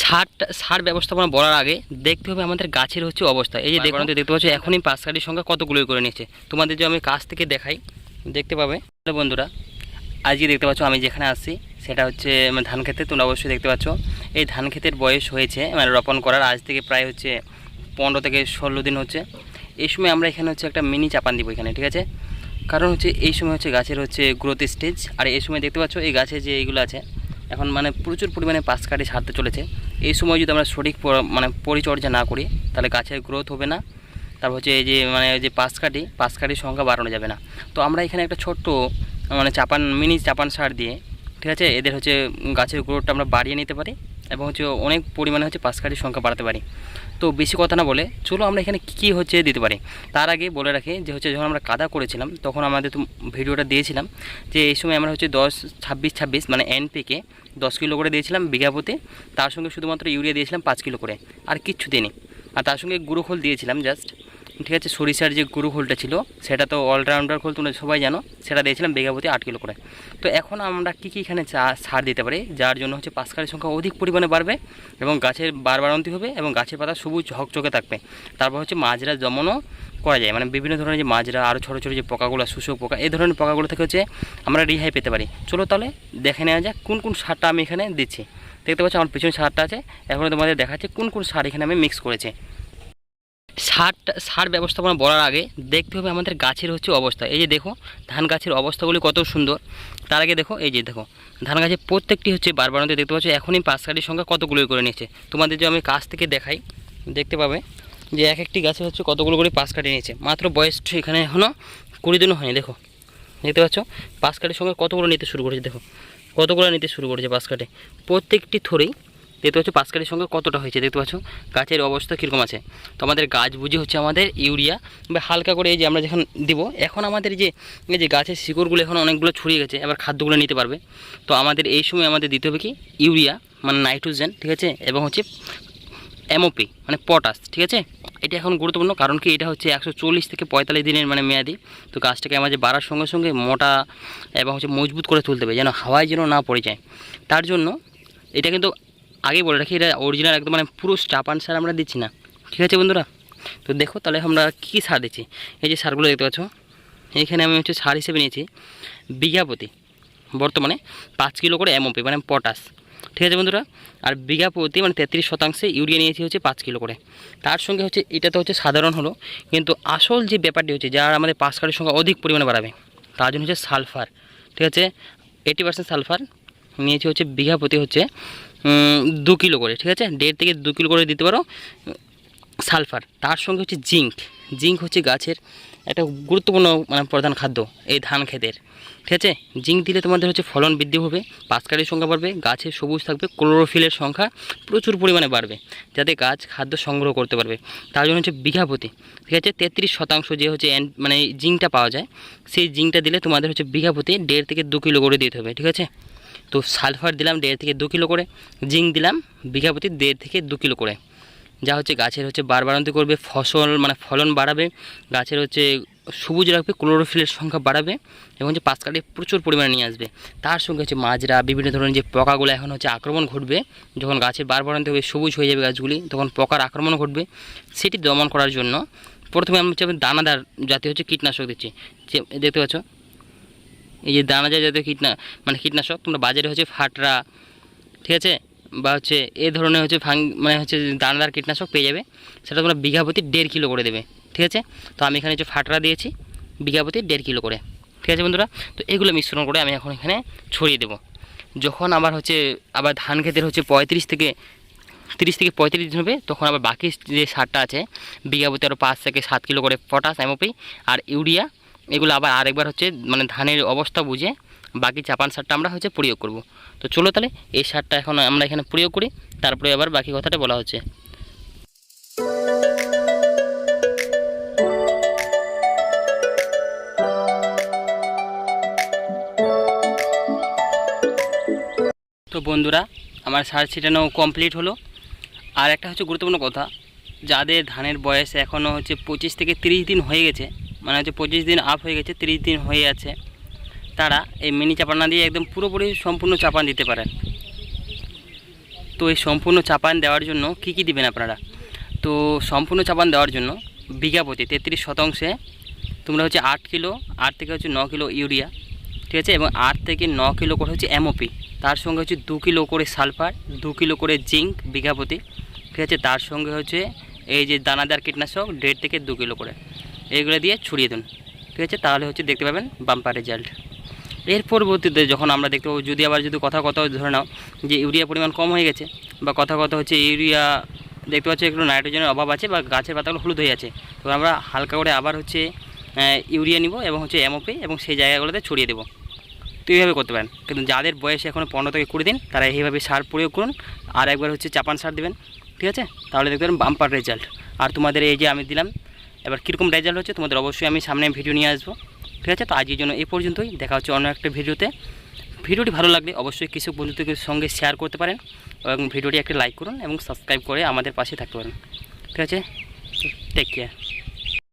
সারটা সার ব্যবস্থাপনা বলার আগে দেখতে হবে আমাদের গাছের হচ্ছে অবস্থা। এই যে দেখুন দেখতে পাচ্ছ এখনই পাঁচ কাঠির সংখ্যা কতগুলো করে নিয়েছে। তোমাদের যে আমি কাছ থেকে দেখাই দেখতে পাবে? বন্ধুরা আজকে দেখতে পাচ্ছ আমি যেখানে আসছি সেটা হচ্ছে মানে ধান খেতে তোমরা অবশ্যই দেখতে পাচ্ছ। এই ধান ক্ষেতের বয়স হয়েছে মানে রোপণ করার আজ থেকে প্রায় হচ্ছে পনেরো থেকে ষোলো দিন হচ্ছে। এই সময় আমরা এখানে হচ্ছে একটা মিনি চাপান দিব এখানে ঠিক আছে? কারণ হচ্ছে এই সময় হচ্ছে গাছের হচ্ছে গ্রোথ স্টেজ আর এই সময় দেখতে পাচ্ছ এই গাছে যে এইগুলো আছে এখন মানে প্রচুর পরিমাণে পাশ কাটে ছাড়তে চলেছে। এই সময় যদি আমরা সঠিক মানে পরিচর্যা না করি, তাহলে গাছের গ্রোথ হবে না। তারপর হচ্ছে এই যে মানে যে পাশ কাটি, পাশ কাটির সংখ্যা বাড়ানো যাবে না। তো আমরা এখানে একটা ছোট্ট মানে চাপান মিনি চাপান সার দিয়ে, ঠিক আছে? এদের হচ্ছে গাছের গ্রোথটা আমরা বাড়িয়ে নিতে পারি। এবং হচ্ছে অনেক পরিমাণে হচ্ছে পাশ সংখ্যা বাড়াতে পারি। তো বেশি কথা না বলে চলো আমরা এখানে কী কী হচ্ছে দিতে পারি। তার আগে বলে রাখি যে হচ্ছে যখন আমরা কাদা করেছিলাম, তখন আমাদের তো ভিডিওটা দিয়েছিলাম যে এই সময় আমরা হচ্ছে দশ, ছাব্বিশ ছাব্বিশ মানে এনপিকে দশ কিলো করে দিয়েছিলাম বিঘা প্রতি তার সঙ্গে শুধুমাত্র ইউরিয়া দিয়েছিলাম পাঁচ কিলো করে, আর কিচ্ছু দিইনি। আর তার সঙ্গে গুঁড়ো খোল দিয়েছিলাম জাস্ট ঠিক আছে, সরিষার যে গুঁড়ো খোলটা ছিল, সেটা তো অলরাউন্ডার খোল, তোমরা সবাই জানো, সেটা দিয়েছিলাম বিঘা প্রতি আট কিলো করে। তো এখন আমরা কী কী এখানে সার দিতে পারি, যার জন্য হচ্ছে পাঁচকারের সংখ্যা অধিক পরিমাণে বাড়বে এবং গাছের বারবারন্তি হবে এবং গাছের পাতা সবুজ ঝকঝকে থাকবে। তারপর হচ্ছে মাজরা দমনও করা যায় মানে বিভিন্ন ধরনের যে মাজরা আরও ছোটো ছোটো যে পোকাগুলো, শোষক পোকা এই ধরনের পোকাগুলো থেকে হচ্ছে আমরা রেহাই পেতে পারি। চলো তাহলে দেখে নেওয়া যাক কোন কোন সারটা আমি এখানে দিচ্ছি। দেখতে পাচ্ছ আমার পিছনে সারটা আছে, এখন তোমাদের দেখাচ্ছে কোন কোন সার এখানে আমি মিক্স করেছি। সারটা সার ব্যবস্থাপনা বলার আগে দেখতে হবে আমাদের গাছের হচ্ছে অবস্থা। এই যে দেখো, ধান গাছের অবস্থাগুলি কত সুন্দর। তার আগে দেখো, এই যে দেখো, ধান গাছের প্রত্যেকটি হচ্ছে বারবারন্তে দেখতে পাচ্ছ, এখনই পাঁচ কাঠির সংখ্যা কতগুলো করে নিয়েছে। তোমাদের যে আমি কাছ থেকে দেখাই, দেখতে পাবে যে এক একটি গাছে হচ্ছে কতগুলো করে পাঁচ কাঠি নিয়েছে। মাত্র বয়স এখানে এখনও কুড়ি দিনও হয়নি, দেখো। দেখতে পাচ্ছ, পাঁচ কাঠির সঙ্গে কতগুলো নিতে শুরু করেছে, দেখো। কতগুলো নিতে শুরু করেছে পাঁচ কাঠে। প্রত্যেকটি থরেই দেখতে পাচ্ছ পাঁচ কাঠির সঙ্গে কতটা হয়েছে? দেখতে পাচ্ছ গাছের অবস্থা কীরকম আছে? তো আমাদের গাছ বুঝে হচ্ছে আমাদের ইউরিয়া বা হালকা করে এই যে আমরা যখন দিব, এখন আমাদের যে, এই যে গাছের শিকড়গুলো এখন অনেকগুলো ছড়িয়ে গেছে, এবার খাদ্যগুলো নিতে পারবে। তো আমাদের এই সময় আমাদের দিতে হবে কি? ইউরিয়া মানে নাইট্রোজেন, ঠিক আছে? এবং হচ্ছে এমওপি মানে পটাশ, ঠিক আছে? এটা এখন গুরুত্বপূর্ণ, কারণ কি? এটা হচ্ছে একশো চল্লিশ থেকে পঁয়তাল্লিশ দিনের মানে মেয়াদি। তো গাছটাকে আমাদের বাড়ার সঙ্গে সঙ্গে মোটা এবং হচ্ছে মজবুত করে তুলতে হবে, যেন হাওয়ায় যেন না পড়ে যায়। তার জন্য এটা কিন্তু আগে বলে রাখি, এটা অরিজিনাল একদম মানে পুরো স্টাপান সার আমরা দিচ্ছি না। ঠিক আছে বন্ধুরা? তো দেখো তাহলে আমরা কী সার দিচ্ছি? এই যে সারগুলো দেখতে পাচ্ছ, এইখানে আমি হচ্ছে সার হিসেবে নিয়েছি বিঘা প্রতি বর্তমানে পাঁচ কিলো করে এমওপি মানে পটাশ। ঠিক আছে বন্ধুরা? আর বিঘা প্রতি মানে তেত্রিশ শতাংশে ইউরিয়া নিয়েছি হচ্ছে পাঁচ কিলো করে। তার সঙ্গে হচ্ছে, এটা তো হচ্ছে সাধারণ হলো, কিন্তু আসল যে ব্যাপারটি হচ্ছে, যার আমাদের পাঁচ কাঠের সংখ্যা অধিক পরিমাণে বাড়াবে, তার জন্য হচ্ছে সালফার। ঠিক আছে? এইটি পার্সেন্ট সালফার নিয়েছি হচ্ছে বিঘা প্রতি হচ্ছে দু কিলো করে, ঠিক আছে? দেড় থেকে দু কিলো করে দিতে পারো, সালফার। তার সঙ্গে হচ্ছে জিঙ্ক। জিঙ্ক হচ্ছে গাছের একটা গুরুত্বপূর্ণ মানে প্রধান খাদ্য, এই ধান ক্ষেতের, ঠিক আছে? জিঙ্ক দিলে তোমাদের হচ্ছে ফলন বৃদ্ধি হবে, পাঁচকারের সংখ্যা বাড়বে, গাছে সবুজ থাকবে, ক্লোরোফিলের সংখ্যা প্রচুর পরিমাণে বাড়বে, যাতে গাছ খাদ্য সংগ্রহ করতে পারবে। তার জন্য হচ্ছে বিঘা প্রতি, ঠিক আছে? তেত্রিশ শতাংশ যে হচ্ছে মানে জিঙ্কটা পাওয়া যায়, সেই জিঙ্কটা দিলে তোমাদের হচ্ছে বিঘা প্রতি দেড় থেকে দু কিলো করে দিতে হবে, ঠিক আছে? তো সালফার দিলাম দেড় থেকে দু কিলো করে, জিঙ্ক দিলাম, বিঘা প্রতি দেড় থেকে দু কিলো করে। যা হচ্ছে গাছের হচ্ছে বারবারন্তি করবে, ফসল মানে ফলন বাড়াবে, গাছের হচ্ছে সবুজ রাখবে, ক্লোরোফিলের সংখ্যা বাড়াবে এবং হচ্ছে পাঁচ কাঠি প্রচুর পরিমাণে নিয়ে আসবে। তার সঙ্গে হচ্ছে মাজরা, বিভিন্ন ধরনের যে পোকাগুলো এখন হচ্ছে আক্রমণ ঘটবে, যখন গাছের বারবারন্তি হবে সবুজ হয়ে যাবে গাছগুলি, তখন পোকার আক্রমণ ঘটবে। সেটি দমন করার জন্য প্রথমে আমি হচ্ছে দানাদার জাতীয় হচ্ছে কীটনাশক দিচ্ছি। যে দেখতে পাচ্ছ এই যে দানাদার জাতীয় কীটনা মানে কীটনাশক, তোমরা বাজারে হচ্ছে ফাটরা, ঠিক আছে? বা হচ্ছে এ ধরনের হচ্ছে ফাং মানে হচ্ছে দানাদার কীটনাশক পেয়ে যাবে। সেটা তোমরা বিঘা প্রতি দেড় কিলো করে দেবে, ঠিক আছে? তো আমি এখানে হচ্ছে ফাটরা দিয়েছি, বিঘা প্রতি দেড় কিলো করে, ঠিক আছে বন্ধুরা? তো এগুলো মিশ্রণ করে আমি এখন এখানে ছড়িয়ে দেবো। যখন আবার হচ্ছে, আবার ধান ক্ষেতের হচ্ছে পঁয়ত্রিশ থেকে তিরিশ থেকে পঁয়ত্রিশ দিন হবে, তখন আবার বাকি যে সারটা আছে, বিঘা প্রতি আরও পাঁচ থেকে সাত কিলো করে পটাশ এমওপি আর ইউরিয়া এগুলো আবার আরেকবার হচ্ছে মানে ধানের অবস্থা বুঝে বাকি চাপান সারটা আমরা হচ্ছে প্রয়োগ করব। তো চলো তাহলে এই সারটা এখন আমরা এখানে প্রয়োগ করি, তারপরে আবার বাকি কথাটা বলা হচ্ছে। তো বন্ধুরা, আমার সার ছিটানো কমপ্লিট হলো। আর একটা হচ্ছে গুরুত্বপূর্ণ কথা, যাদের ধানের বয়স এখনও হচ্ছে পঁচিশ থেকে তিরিশ দিন হয়ে গেছে মানে হচ্ছে পঁচিশ দিন আপ হয়ে গেছে, তিরিশ দিন হয়ে আছে। তারা এই মিনি চাপান দিয়ে একদম পুরোপুরি সম্পূর্ণ চাপান দিতে পারেন। তো এই সম্পূর্ণ চাপান দেওয়ার জন্য কি কি দিবেন আপনারা? তো সম্পূর্ণ চাপান দেওয়ার জন্য বিঘা প্রতি তেত্রিশ শতাংশে তোমরা হচ্ছে আট কিলো, আট থেকে হচ্ছে ন কিলো ইউরিয়া, ঠিক আছে? এবং আট থেকে ন কিলো করে হচ্ছে এমওপি তার সঙ্গে হচ্ছে দু কিলো করে সালফার, দু কিলো করে জিঙ্ক বিঘা প্রতি, ঠিক আছে? তার সঙ্গে হচ্ছে এই যে দানাদার কীটনাশক, দেড় থেকে দু কিলো করে। এইগুলো দিয়ে ছড়িয়ে দিন। ঠিক আছে? তাহলে হচ্ছে দেখতে পাবেন বাম্পার রেজাল্ট এর পরবর্তীতে যখন আমরা দেখতে পাবো, যদি আবার যদি কথা কথা ধরে নাও যে ইউরিয়া পরিমাণ কম হয়ে গেছে বা কথা কথা হচ্ছে ইউরিয়া দেখতে পাচ্ছি একটু নাইট্রোজেনের অভাব আছে বা গাছের পাতাগুলো হলুদ হয়ে আছে, তো আমরা হালকা করে আবার হচ্ছে ইউরিয়া নিব এবং হচ্ছে এমওপি এবং সেই জায়গাগুলোতে ছড়িয়ে দেবো। তো এইভাবে করতে পারেন। কিন্তু যাদের বয়স এখনও পনেরো থেকে কুড়ি দিন, তারা এইভাবে সার প্রয়োগ করুন আর একবার হচ্ছে চাপান সার দেবেন। ঠিক আছে? তাহলে দেখবেন বাম্পার রেজাল্ট আর তোমাদের এই যে আমি দিলাম এবার কীরকম রেজাল্ট হচ্ছে তোমাদের অবশ্যই আমি সামনে ভিডিও নিয়ে আসব। ঠিক আছে? তো আজকের জন্য এ পর্যন্তই। দেখা হচ্ছে অন্য একটা ভিডিওতে ভিডিওটি ভালো লাগলে অবশ্যই কৃষক বন্ধুদের সঙ্গে শেয়ার করতে পারেন এবং ভিডিওটি একটা লাইক করুন এবং সাবস্ক্রাইব করে আমাদের পাশে থাকতে পারেন। ঠিক আছে? Take care